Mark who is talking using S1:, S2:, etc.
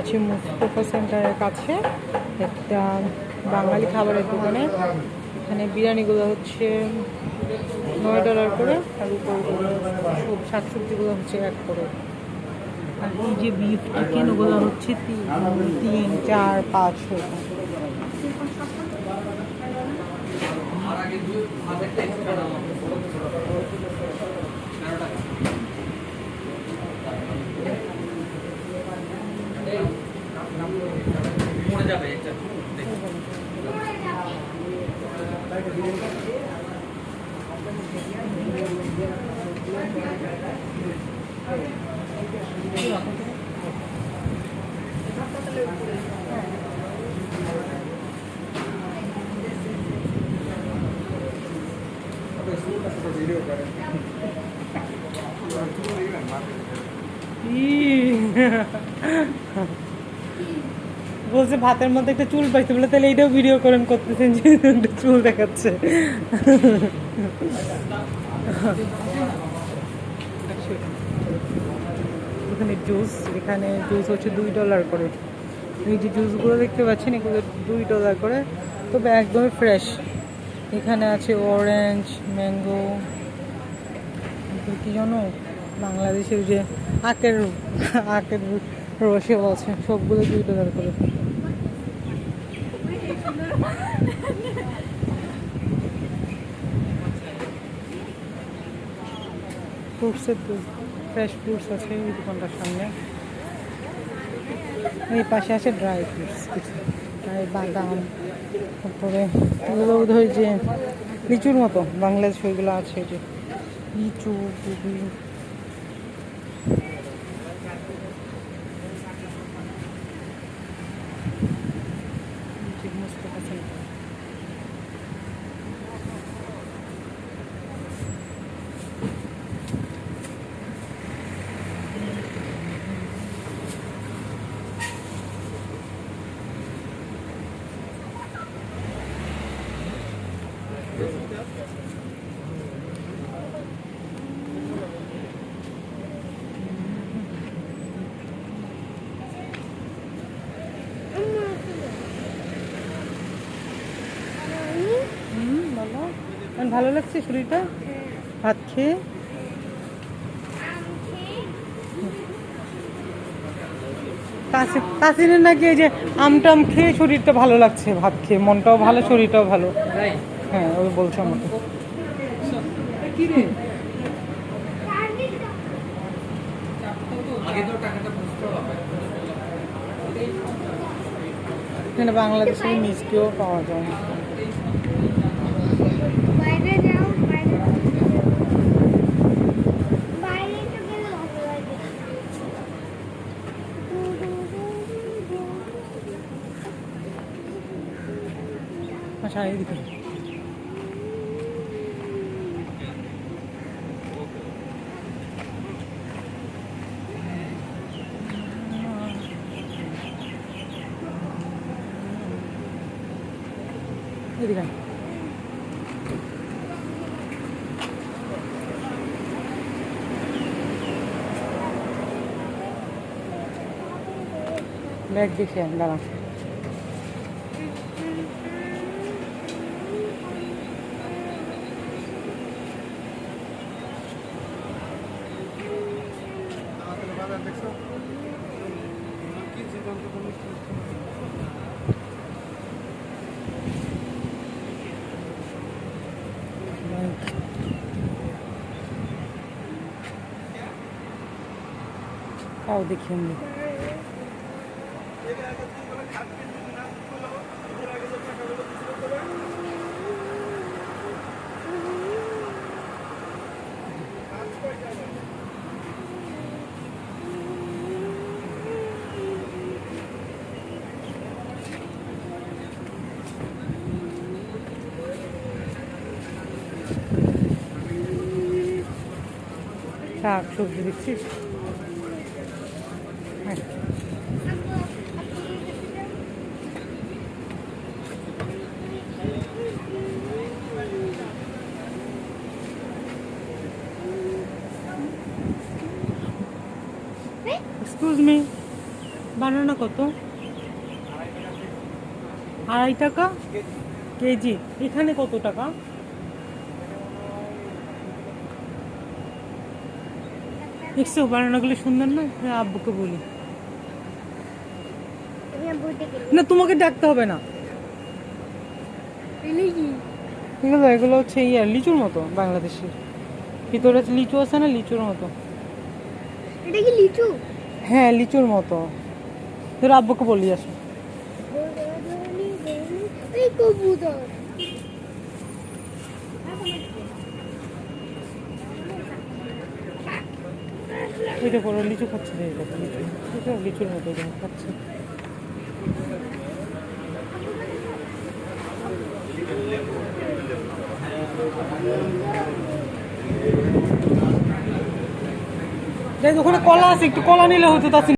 S1: আছি মুস্তফা সেন্টারের কাছে একটা বাঙালি খাবারের দোকানে। এখানে বিরিয়ানিগুলো হচ্ছে নয় ডলার করে আর সব শাকসবজিগুলো হচ্ছে এক করে। আর এই যে বিফ চিকেন ওগুলো হচ্ছে তিন তিন, চার, পাঁচ এরকম।
S2: いい。
S1: বলছে ভাতের মধ্যে একটা চুল পাইছে বলে, তাহলে এইটাও ভিডিও করেন করতেছেন যে একটা চুল দেখাচ্ছে। এখানে জুস এখানে জুস হচ্ছে দুই ডলার করে। এই যে জুসগুলো দেখতে পাচ্ছেন, এগুলো দুই ডলার করে। তবে একদমই ফ্রেশ এখানে আছে অরেঞ্জ ম্যাঙ্গো কি জানো? বাংলাদেশের যে আখের আখের রসেও আছে, সবগুলো দুই ডলার করে। ফ্রুটসের ফ্রেশ ফ্রুটস আছে এই দোকানটার সামনে। এই পাশে আছে ড্রাই ফ্রুটস কিছু। ড্রাই বাদাম, তারপরে বোধহয় যে লিচুর মতো, বাংলাদেশ ওইগুলো আছে যে লিচু গুবি মুস্তফা সেন্টার হুম বলো এখন ভালো লাগছে শরীরটা ভাত খেয়ে? তাসি- তাসিনের নাকি এই যে আমটাম খেয়ে শরীরটা ভালো লাগছে ভাত খেয়ে। মনটাও ভালো শরীরটাও ভালো। হ্যাঁ ওই বলছে আমাকে। এখানে বাংলাদেশের মিষ্টিও পাওয়া যায়। अच्छा है दिखा बैठ देखिए दादा তাও দেখি আমি। শাক সবজি এক্সকিউজ মি বানানা কত? আড়াই টাকা? কেজি। এখানে কত টাকা? দেখছ বানানাগুলো সুন্দর না? হ্যাঁ আব্বুকে বলি। না তোমাকে ডাকতে হবে না। এগুলো এগুলো হচ্ছে ইয়ে লিচুর মতো বাংলাদেশের ভিতরে লিচু আছে না লিচুর মতো।
S3: এটা কি লিচু?
S1: হ্যাঁ লিচুর মতো। তোর আব্বুকে বলি আসো।
S3: এই কবুতর
S1: দেখো, ওরা লিচু খাচ্ছে দেখো, লিচু। লিচুর মতো খাচ্ছে। দেখ, ওখানে কলা আছে, একটু কলা নিলে হতো তা